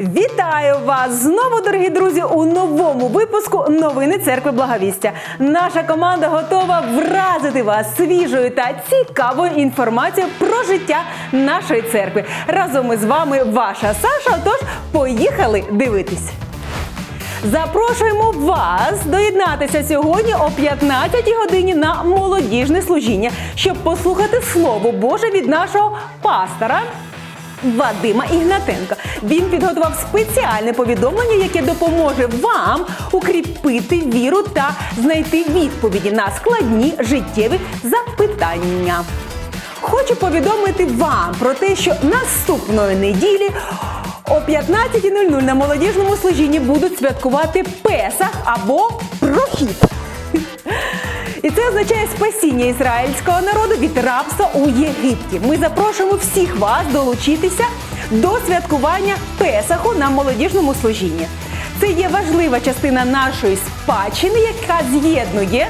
Вітаю вас знову, дорогі друзі, у новому випуску новини церкви Благовістя. Наша команда готова вразити вас свіжою та цікавою інформацією про життя нашої церкви. Разом із вами ваша Саша. Тож поїхали дивитись. Запрошуємо вас доєднатися сьогодні о 15 годині на молодіжне служіння, щоб послухати Слово Боже від нашого пастора. Вадима Ігнатенка. Він підготував спеціальне повідомлення, яке допоможе вам укріпити віру та знайти відповіді на складні життєві запитання. Хочу повідомити вам про те, що наступної неділі о 15.00 на молодіжному служінні будуть святкувати Песах або прохід. І це означає спасіння ізраїльського народу від рабства у Єгипті. Ми запрошуємо всіх вас долучитися до святкування Песаху на молодіжному служінні. Це є важлива частина нашої спадщини, яка з'єднує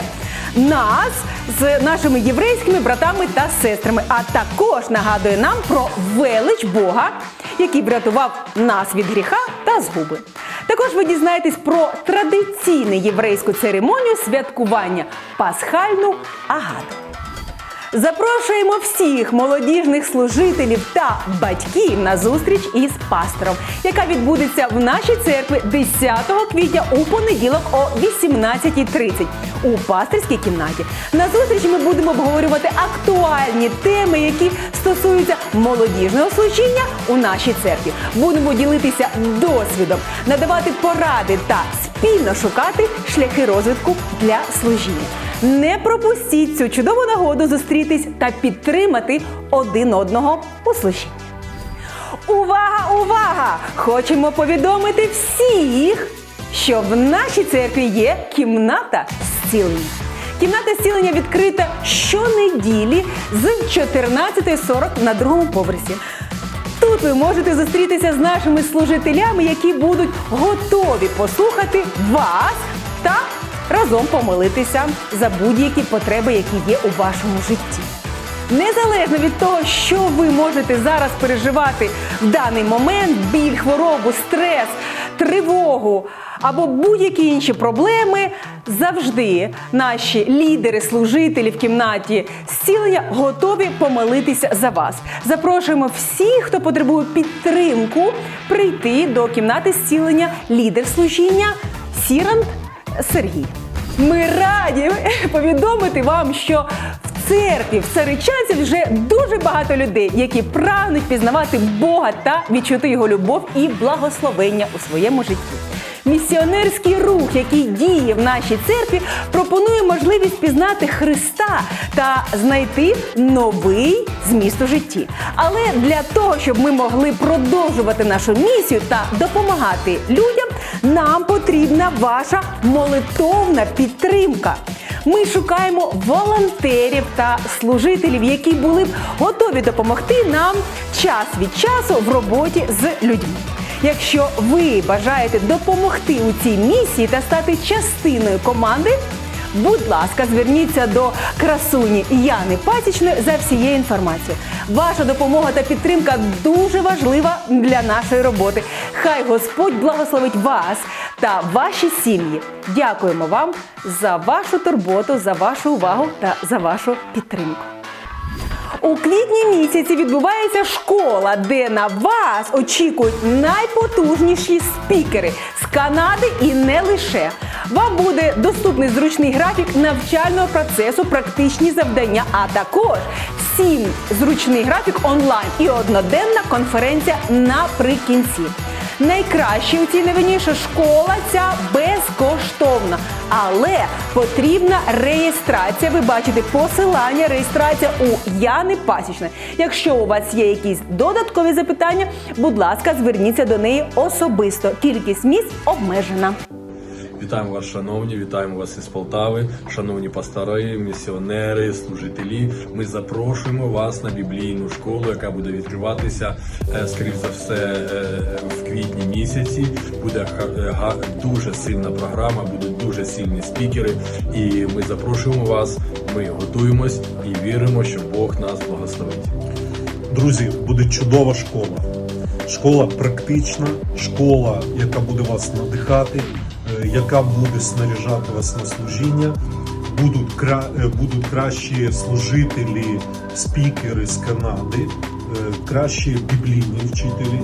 нас з нашими єврейськими братами та сестрами, а також нагадує нам про велич Бога, який врятував нас від гріха та згуби. Також ви дізнаєтесь про традиційну єврейську церемонію святкування пасхальну агаду. Запрошуємо всіх молодіжних служителів та батьків на зустріч із пастором, яка відбудеться в нашій церкві 10 квітня у понеділок о 18.30 у пасторській кімнаті. На зустрічі ми будемо обговорювати актуальні теми, які стосуються молодіжного служіння у нашій церкві. Будемо ділитися досвідом, надавати поради та спільно шукати шляхи розвитку для служіння. Не пропустіть цю чудову нагоду зустрітись та підтримати один одного у служінні. Увага, увага! Хочемо повідомити всіх, що в нашій церкві є кімната зцілення. Кімната зцілення відкрита щонеділі з 14.40 на другому поверсі. Тут ви можете зустрітися з нашими служителями, які будуть готові послухати вас та разом помолитися за будь-які потреби, які є у вашому житті. Незалежно від того, що ви можете зараз переживати в даний момент, біль, хворобу, стрес, тривогу або будь-які інші проблеми, завжди наші лідери, служителі в кімнаті зцілення готові помолитися за вас. Запрошуємо всіх, хто потребує підтримку, прийти до кімнати зцілення лідер служіння Сірант Сергій. Ми раді повідомити вам, що церкві в Царичанці вже дуже багато людей, які прагнуть пізнавати Бога та відчути його любов і благословення у своєму житті. Місіонерський рух, який діє в нашій церкві, пропонує можливість пізнати Христа та знайти новий зміст у житті. Але для того, щоб ми могли продовжувати нашу місію та допомагати людям, нам потрібна ваша молитовна підтримка. Ми шукаємо волонтерів та служителів, які були б готові допомогти нам час від часу в роботі з людьми. Якщо ви бажаєте допомогти у цій місії та стати частиною команди, будь ласка, зверніться до красуні Яни Пасічної за всією інформацією. Ваша допомога та підтримка дуже важлива для нашої роботи. Хай Господь благословить вас та ваші сім'ї. Дякуємо вам за вашу турботу, за вашу увагу та за вашу підтримку. У квітні місяці відбувається школа, де на вас очікують найпотужніші спікери з Канади і не лише. Вам буде доступний зручний графік навчального процесу, практичні завдання, а також всім зручний графік онлайн і одноденна конференція наприкінці. Найкраще у цій новині, що школа ця безкоштовна, але потрібна реєстрація. Ви бачите посилання, реєстрація у Яни Пасічної. Якщо у вас є якісь додаткові запитання, будь ласка, зверніться до неї особисто. Кількість місць обмежена. Вітаємо вас, шановні, вітаємо вас із Полтави, шановні пастори, місіонери, служителі. Ми запрошуємо вас на біблійну школу, яка буде відкриватися, е, скоріш за все, е, місяці. Буде дуже сильна програма, будуть дуже сильні спікери. І ми запрошуємо вас. Ми готуємось і віримо, що Бог нас благословить. Друзі, буде чудова школа. Школа практична, школа, яка буде вас надихати, е, яка буде снаряжати вас на служіння. Будуть, кра... е, будуть кращі служителі, спікери з Канади, е, кращі біблійні вчителі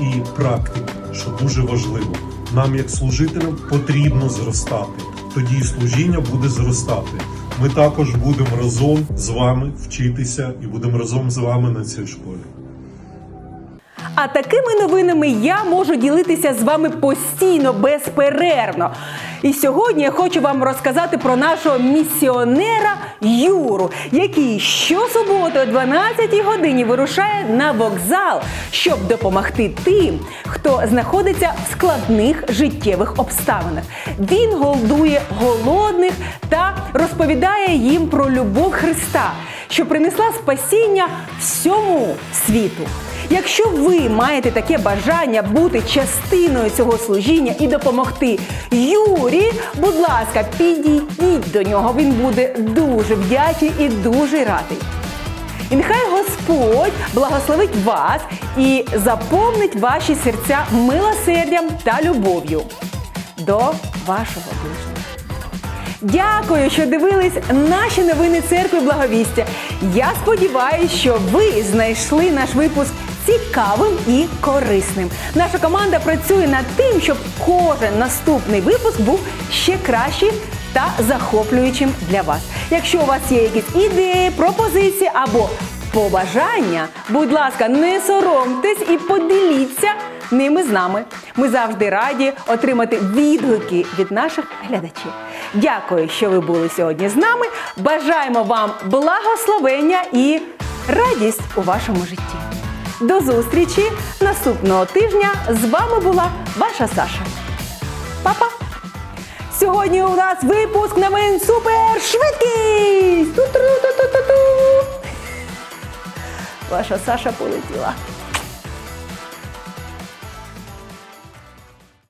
і практики, що дуже важливо. Нам, як служителям, потрібно зростати. Тоді і служіння буде зростати. Ми також будемо разом з вами вчитися і будемо разом з вами на цій школі. А такими новинами я можу ділитися з вами постійно, безперервно. І сьогодні я хочу вам розказати про нашого місіонера Юру, який щосуботи о 12 годині вирушає на вокзал, щоб допомогти тим, хто знаходиться в складних життєвих обставинах. Він голдує голодних та розповідає їм про любов Христа, що принесла спасіння всьому світу. Якщо ви маєте таке бажання бути частиною цього служіння і допомогти Юрі, будь ласка, підійдіть до нього. Він буде дуже вдячний і дуже радий. І нехай Господь благословить вас і заповнить ваші серця милосердям та любов'ю до вашого ближнього. Дякую, що дивились наші новини церкви Благовістя. Я сподіваюся, що ви знайшли наш випуск цікавим і корисним. Наша команда працює над тим, щоб кожен наступний випуск був ще кращим та захоплюючим для вас. Якщо у вас є якісь ідеї, пропозиції або побажання, будь ласка, не соромтесь і поділіться ними з нами. Ми завжди раді отримати відгуки від наших глядачів. Дякую, що ви були сьогодні з нами. Бажаємо вам благословення і радість у вашому житті. До зустрічі наступного тижня. З вами була ваша Саша. Па-па! Сьогодні у нас випуск новин супер швидкість! Ваша Саша полетіла.